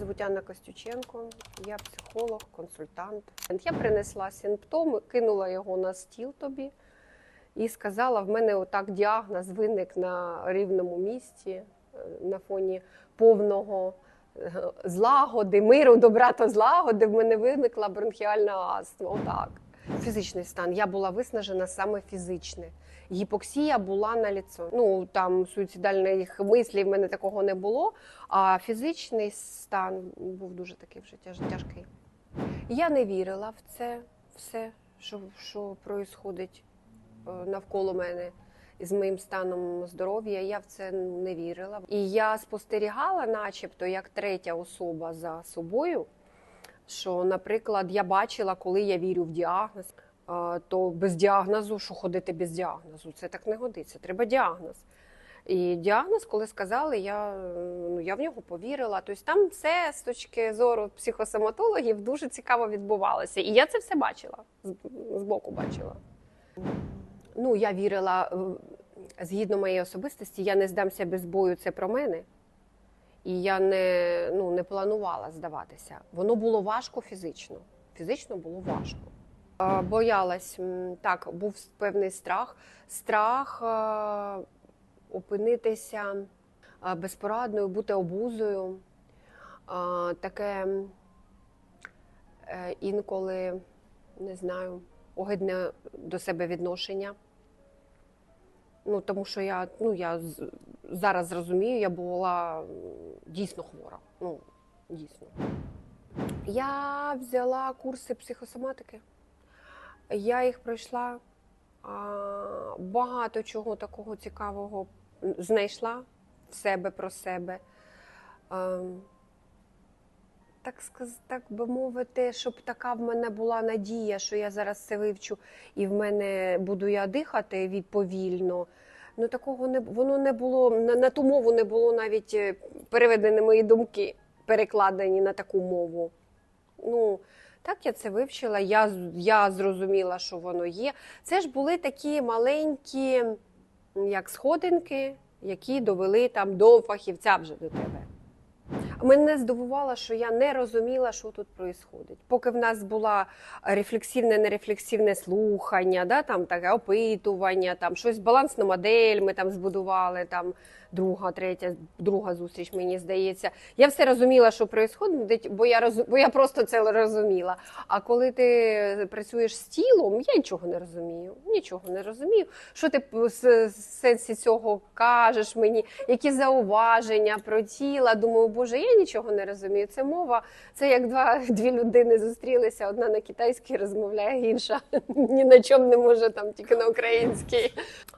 звуть Анна Костюченко, я психолог, консультант. Я принесла симптом, кинула його на стіл тобі і сказала: в мене отак діагноз виник на рівному місці е, на фоні повного е, злагоди, миру, добра та злагоди. В мене виникла бронхіальна астма. Отак. Фізичний стан. Я була виснажена саме фізичне. Гіпоксія була на ліцо. Ну там суїцидальних мислів в мене такого не було. А фізичний стан був дуже такий вже тяжкий. Я не вірила в це все, що, що происходить е, навколо мене з моїм станом здоров'я. Я в це не вірила. І я спостерігала, начебто, як третя особа за собою. Що, наприклад, я бачила, коли я вірю в діагноз, то без діагнозу, що ходити без діагнозу, це так не годиться. Треба діагноз. І діагноз, коли сказали, я, ну, я в нього повірила. Тобто там все з точки зору психосоматологів дуже цікаво відбувалося. І я це все бачила, з- збоку бачила. Ну, я вірила, е, згідно моєї особистості, я не здамся без бою, це про мене. І я не, ну, не планувала здаватися. Воно було важко фізично. Фізично було важко. Боялась, так, був певний страх. Страх опинитися безпорадною, бути обузою. Таке е, інколи, не знаю, огидне до себе відношення. Ну, тому що я, ну, я зараз зрозумію, я була дійсно хвора. Ну, дійсно. Я взяла курси психосоматики. Я їх пройшла. Багато чого такого цікавого знайшла в себе про себе. Так, так би мовити, щоб така в мене була надія, що я зараз це вивчу, і в мене буду я дихати відповільно. Ну такого не воно не було на, на ту мову не було навіть е, переведені мої думки, перекладені на таку мову. Ну, так я це вивчила, я, я зрозуміла, що воно є. Це ж були такі маленькі, як сходинки, які довели там до фахівця вже до тебе. Мене здивувало, що я не розуміла, що тут відбувається. Поки в нас була рефлексивне, нерефлексивне слухання, да, там таке опитування, там щось балансну модель ми там збудували, там друга, третя, друга зустріч, мені здається. Я все розуміла, що відбувається, бо я роз... бо я просто це розуміла. А коли ти працюєш з тілом, я нічого не розумію. Нічого не розумію. Що ти з сенсі цього кажеш мені, які зауваження про тіло. Думаю, боже, я нічого не розумію. Це мова, це як два дві людини зустрілися. Одна на китайській розмовляє, інша ні на чому не може там, тільки на українській.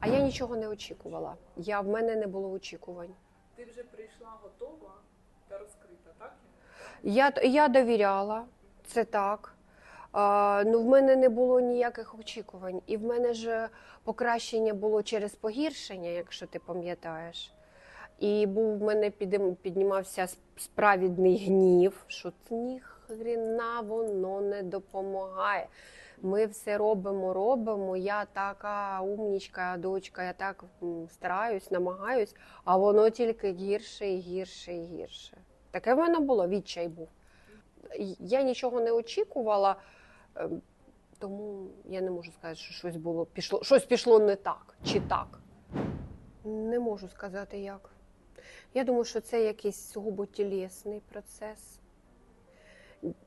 А я нічого не очікувала. Я в мене не було очікувань. Ти вже прийшла готова та розкрита, так? Я, я довіряла, це так. А, ну, в мене не було ніяких очікувань. І в мене ж покращення було через погіршення, якщо ти пам'ятаєш. І був в мене піднімався с- справедний гнів, що ні хрена воно не допомагає. Ми все робимо, робимо. Я така умнічка, дочка, я так стараюсь, намагаюсь, а воно тільки гірше і гірше і гірше. Таке в мене було, відчай був. Я нічого не очікувала, ем, тому я не можу сказати, що щось було пішло, щось пішло не так чи так. Не можу сказати як. Я думаю, що це якийсь сугубо тілесний процес.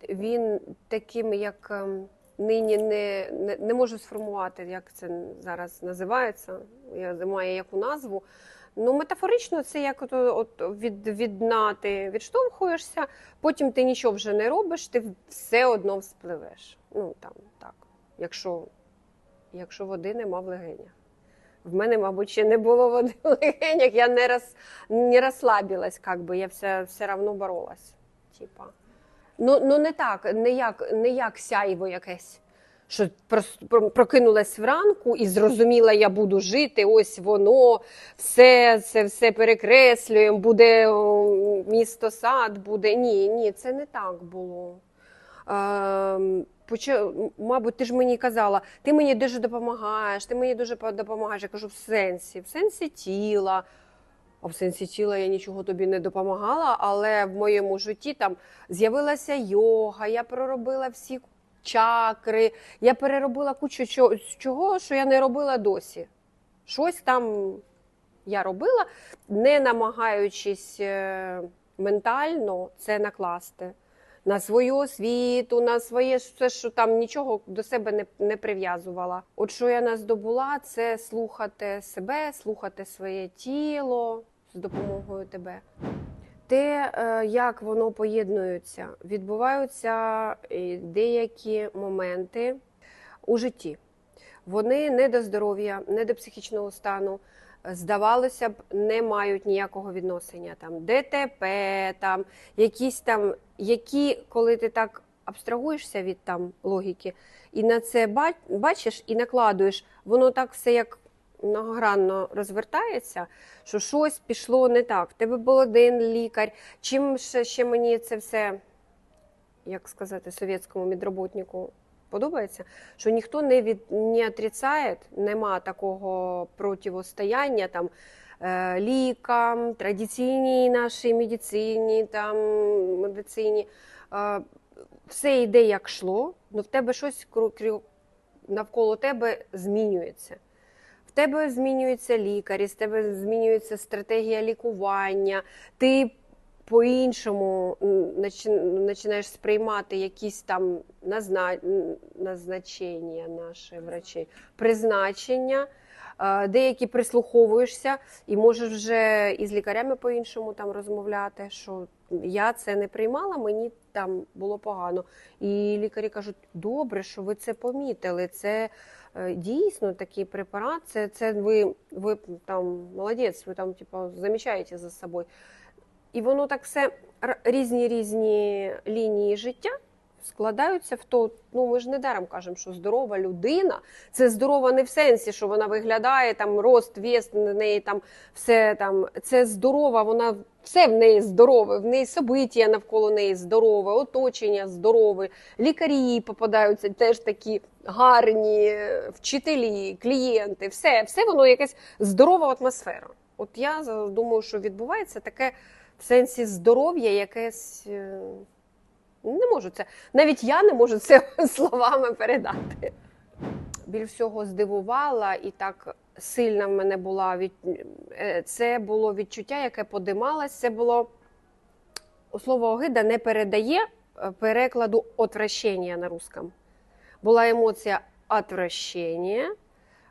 Він таким, як ем, нині не, не, не можу сформувати, як це зараз називається. Я має яку назву. Ну, метафорично, це як от, от від, від дна ти відштовхуєшся, потім ти нічого вже не робиш, ти все одно вспливеш. Ну там так. Якщо, якщо води нема в легенях. В мене, мабуть, ще не було води в легенях, я не, роз, не розслабилась, как би, я все, все одно боролась. Типа. Ну, ну не так, не як, не як сяйво якесь. Що прокинулась вранку і зрозуміла, я буду жити, ось воно, все це все перекреслюємо, буде місто сад, буде. Ні, ні, це не так було. Поча- Мабуть, ти ж мені казала, ти мені дуже допомагаєш, ти мені дуже допомагаєш. Я кажу, в сенсі, в сенсі тіла. А в сенсі тіла я нічого тобі не допомагала, але в моєму житті там з'явилася йога, я проробила всі чакри, я переробила кучу чо- чого, що я не робила досі. Щось там я робила, не намагаючись е, ментально це накласти на свою освіту, на своє все, що там нічого до себе не, не прив'язувала. От що я наздобула, це слухати себе, слухати своє тіло з допомогою тебе. Те, е, як воно поєднується, відбуваються е, деякі моменти у житті. Вони не до здоров'я, не до психічного стану. Здавалося б, не мають ніякого відношення. Там ДТП, там якісь там, які, коли ти так абстрагуєшся від там логіки, і на це бачиш і накладуєш, воно так все як многогранно розвертається, що щось пішло не так. В тебе був один лікар. Чим ще, ще мені це все, як сказати, совєтському медроботнику подобається, що ніхто не від не отрицає, нема такого противостояння там е, лікам, традиційній нашій медицині, там медицині. Е, все йде як шло, але в тебе щось навколо тебе змінюється. В тебе змінюються лікарі, з тебе змінюється стратегія лікування, ти по-іншому починаєш сприймати якісь там назна... назначення наші врачі, призначення. Деякі прислуховуєшся і можеш вже із лікарями по-іншому там розмовляти, що я це не приймала, мені там було погано. І лікарі кажуть, добре, що ви це помітили. Це дійсно такий препарат. Це, це ви, ви там молодець, ви там типу, замічаєте за собою. І воно так все різні різні лінії життя складаються в то. Ну ми ж не даром кажемо, що здорова людина це здорова не в сенсі, що вона виглядає там рост, вес, на неї там все там. Це здорова, вона все в неї здорове, в неї собиття навколо неї здорове, оточення здорове, лікарі попадаються теж такі гарні, е, вчителі, клієнти, все, все воно якась здорова атмосфера. От я думаю, що відбувається таке в сенсі здоров'я, якесь. е, Не можу це. Навіть я не можу це словами передати. Біль всього здивувала і так сильна в мене була від... е, це було відчуття, яке подималось. Це було слово огида не передає е, перекладу отвращення на русском. Була емоція отвращения,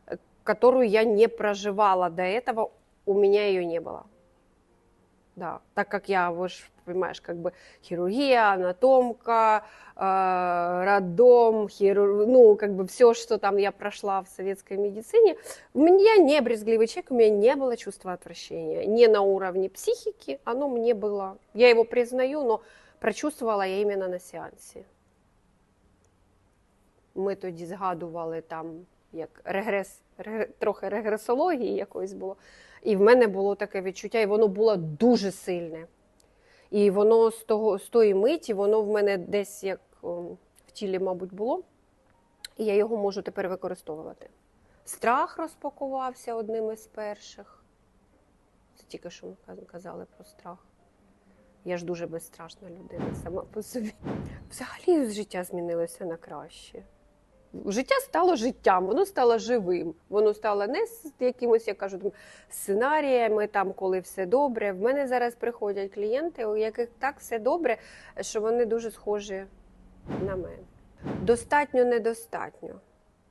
э, которую я не проживала до этого, у меня ее не было. Да, так как я, ж понимаешь, как бы хирургия, анатомка, э, роддом, хирур... ну, как бы все, что там я прошла в советской медицине, у меня не брезгливый человек, у меня не было чувства отвращения. Не на уровне психики, оно мне было, я его признаю, но прочувствовала я именно на сеансі. Ми тоді згадували там як регрес, регре- трохи регресології якоїсь було. І в мене було таке відчуття, і воно було дуже сильне. І воно з того з тої миті, воно в мене десь як в тілі, мабуть, було. І я його можу тепер використовувати. Страх розпакувався одним із перших. Це тільки що ми казали про страх. Я ж дуже безстрашна людина сама по собі. Взагалі життя змінилося на краще. Життя стало життям, воно стало живим. Воно стало не з якимось, як кажуть, сценаріями, там, коли все добре. В мене зараз приходять клієнти, у яких так все добре, що вони дуже схожі на мене. Достатньо, недостатньо.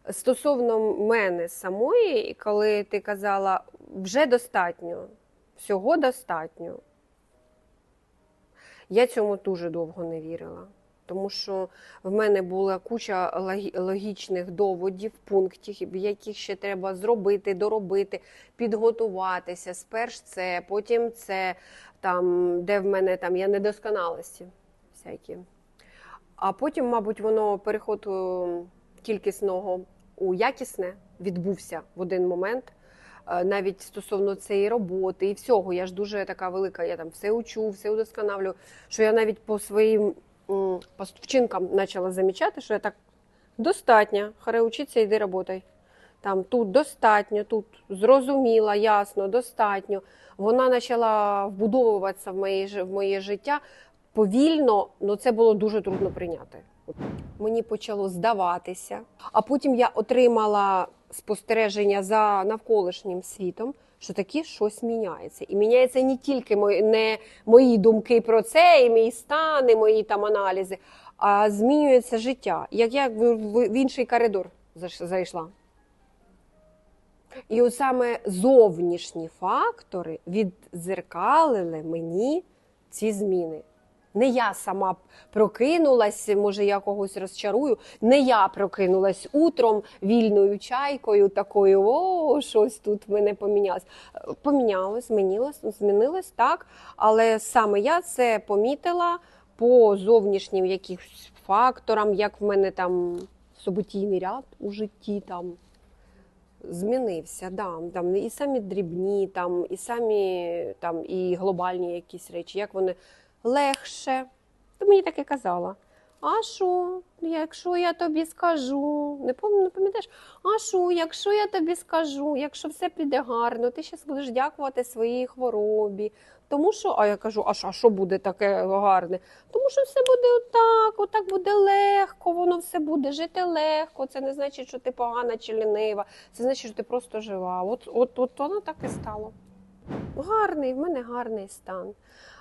Стосовно мене самої, коли ти казала, вже достатньо, всього достатньо. Я цьому дуже довго не вірила. Тому що в мене була куча логічних доводів, пунктів, яких ще треба зробити, доробити, підготуватися. Сперш це, потім це, там, де в мене там є недосконалості всякі. А потім, мабуть, воно переход е, кількісного у якісне відбувся в один момент. Е, Навіть стосовно цієї роботи і всього, я ж дуже така велика, я там все учу, все удосконалюю, що я навіть по своїм по вчинкам почала замічати, що я так достатньо, харе учиться, йди роботай. Там тут достатньо, тут зрозуміла, ясно, достатньо. Вона почала вбудовуватися в моє, в моє життя повільно, але це було дуже трудно прийняти. Мені почало здаватися. А потім я отримала спостереження за навколишнім світом, що таке щось міняється. І міняється не тільки мої, не мої думки про це, і мій стан, і мої там аналізи, а змінюється життя. Як я в інший коридор зайшла. І от саме зовнішні фактори віддзеркалили мені ці зміни. Не я сама прокинулась, може, я когось розчарую. Не я прокинулась утром вільною чайкою, такою, о, щось тут в мене помінялось. Е, Помінялось, змінилось, змінилось так. Але саме я це помітила по зовнішнім якихось факторам, як в мене там суботійний ряд у житті там змінився. Да, там і самі дрібні, там, і самі там, і глобальні якісь речі, як вони легше. Ти мені таке казала. А що, якщо я тобі скажу, не пам'ятаєш? А що, якщо я тобі скажу, якщо все піде гарно, ти зараз будеш дякувати своїй хворобі. Тому що, а я кажу, а що буде таке гарне? Тому що все буде отак, отак буде легко, воно все буде жити легко. Це не значить, що ти погана чи лінива, це значить, що ти просто жива. От, от, от воно так і стало. Гарний, в мене гарний стан.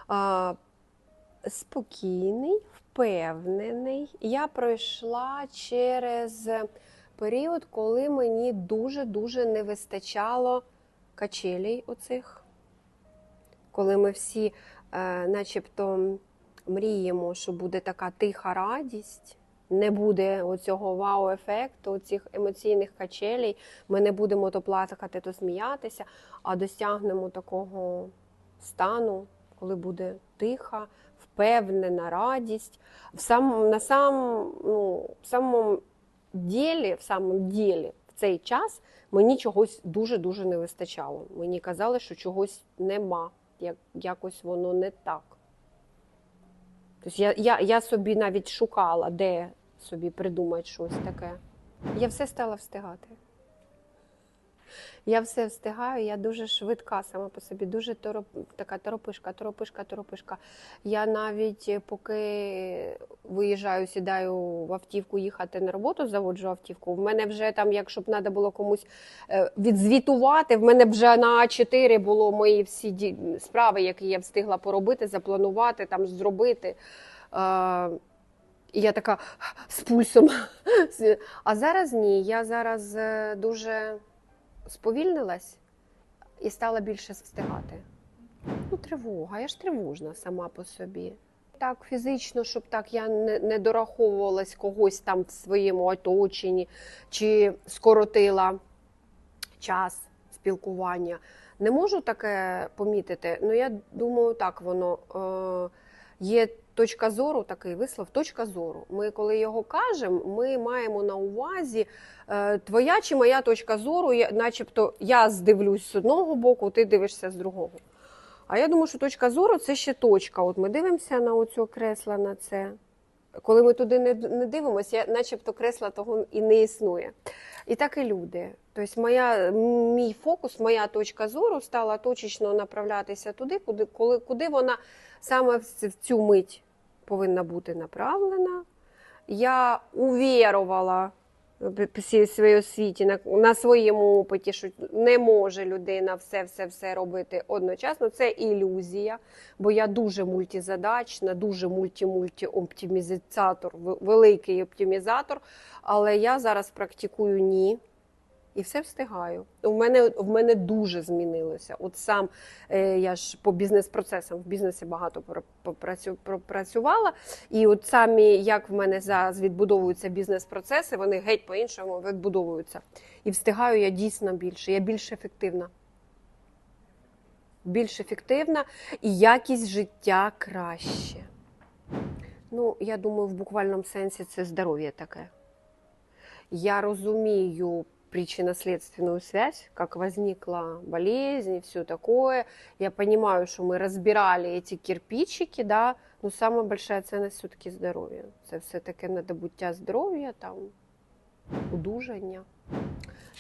А, спокійний, впевнений. Я пройшла через період, коли мені дуже-дуже не вистачало качелей оцих. Коли ми всі, е, начебто, мріємо, що буде така тиха радість, не буде оцього вау-ефекту, оцих емоційних качелей. Ми не будемо то плакати, то сміятися, а досягнемо такого стану, коли буде тиха, впевнена радість. В сам, на сам, ну, в самому ділі, в самому ділі в цей час мені чогось дуже-дуже не вистачало. Мені казали, що чогось нема, як, якось воно не так. Тобто я, я, я собі навіть шукала, де собі придумати щось таке. Я все стала встигати. Я все встигаю, я дуже швидка сама по собі, дуже тороп, така торопишка, торопишка, торопишка. Я навіть е, поки виїжджаю, сідаю в автівку їхати на роботу, заводжу автівку. В мене вже там, якщо б треба було комусь е, відзвітувати, в мене вже на А4 було мої всі справи, які я встигла поробити, запланувати, там зробити. Е, І я така з пульсом. А зараз ні. Я зараз дуже сповільнилась і стала більше встигати. Ну, тривога, я ж тривожна сама по собі. Так, фізично, щоб так я не, не дораховувалась когось там в своєму оточенні чи скоротила час спілкування. Не можу таке помітити. Ну, я думаю, так воно е, є точка зору, такий вислов, точка зору. Ми, коли його кажемо, ми маємо на увазі е, твоя чи моя точка зору, начебто я здивлюсь з одного боку, ти дивишся з другого. А я думаю, що точка зору це ще точка. От ми дивимося на оцю кресла на це. Коли ми туди не, не дивимося, начебто кресла того і не існує. І так і люди. Тобто моя, мій фокус, моя точка зору стала точечно направлятися туди, куди, коли, куди вона саме в цю мить повинна бути направлена. Я увірувала всій своїй освіті на, на своєму опиті, що не може людина все, все, все робити одночасно. Це ілюзія, бо я дуже мультизадачна, дуже мульті-мульті-оптимізатор, великий оптимізатор. Але я зараз практикую ні. І все встигаю. У мене в мене дуже змінилося. От сам е, я ж по бізнес-процесам в бізнесі багато пр- пропрацювала. І от самі як в мене зараз відбудовуються бізнес-процеси, вони геть по-іншому відбудовуються. І встигаю я дійсно більше. Я більш ефективна. Більш ефективна і якість життя краще. Ну, я думаю, в буквальному сенсі це здоров'я таке. Я разумею причинно-следственную связь, как возникла болезнь и все такое. Я понимаю, что мы разбирали эти кирпичики, да, но самая большая ценность все-таки здоров'я. Це все-таки надобуття здоров'я, там, одужання.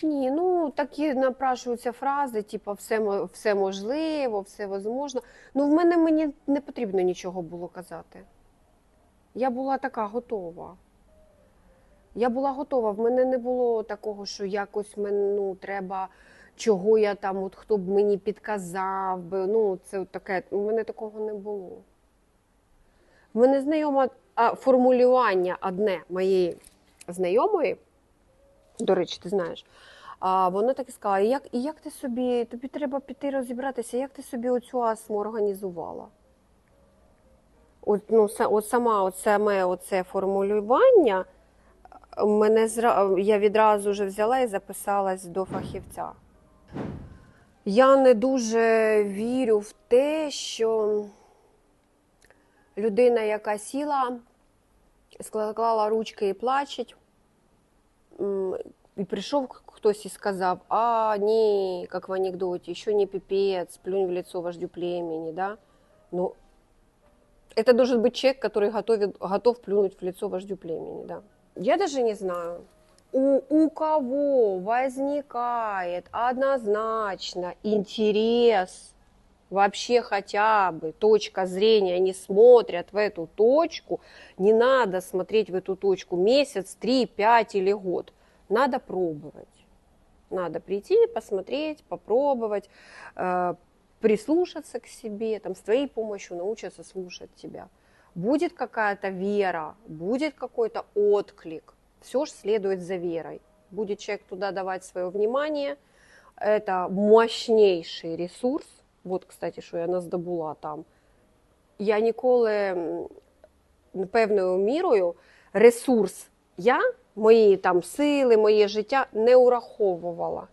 Ні, ну такі напрашуються фрази, типу, все, все можливо, все возможно. Ну, в мене мені не потрібно нічого було казати. Я була така готова. Я була готова. В мене не було такого, що якось мен- ну, треба, чого я там, от хто б мені підказав би. Ну, це таке. У мене такого не було. В мене знайома а, формулювання одне моєї знайомої, до речі, ти знаєш. А вона так і сказала: як, і як ти собі, тобі треба піти розібратися, як ти собі оцю астму організувала? От, ну, от сама саме оце формулювання мене зра... я відразу вже взяла і записалась до фахівця. Я не дуже вірю в те, що людина, яка сіла, склала ручки і плачеть, м, і прийшов к- хтось і сказав: А, ні, як в анекдоті, ще не піпець, плюнь в лицо вождю племени, да? Ну, это должен быть человек, который готовит, готов плюнуть в лицо вождю племени, да. Я даже не знаю, у, у кого возникает однозначно интерес вообще хотя бы точка зрения, они смотрят в эту точку, не надо смотреть в эту точку месяц, три, пять или год. Надо пробовать. Надо прийти, посмотреть, попробовать, э, прислушаться к себе, там, с твоей помощью научиться слушать тебя Будет какая-то вера, будет какой-то отклик. Все же следует за верой. Будет человек туда давать свое внимание. Это мощнейший ресурс. Вот, кстати, що я наздобула там. Я ніколи м, певною мірою ресурс я, мої там сили, моє життя не ураховувала.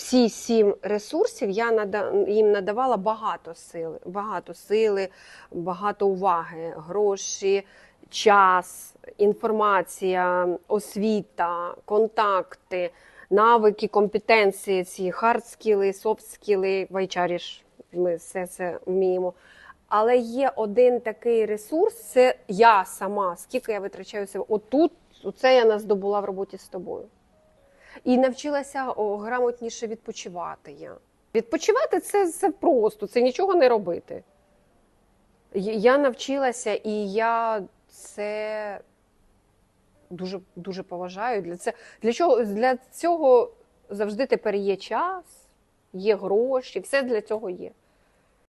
Всі сім ресурсів я їм надавала багато сили, багато сили, багато уваги, гроші, час, інформація, освіта, контакти, навики, компетенції, ці хардскіли, софтскіли, в HR ж ми все це вміємо. Але є один такий ресурс, це я сама, скільки я витрачаю себе. Отут, це я наздобула в роботі з тобою. І навчилася грамотніше відпочивати я. Відпочивати це, це просто, це нічого не робити. Я навчилася і я це дуже, дуже поважаю. Для, це, для, чого, для цього завжди тепер є час, є гроші, все для цього є.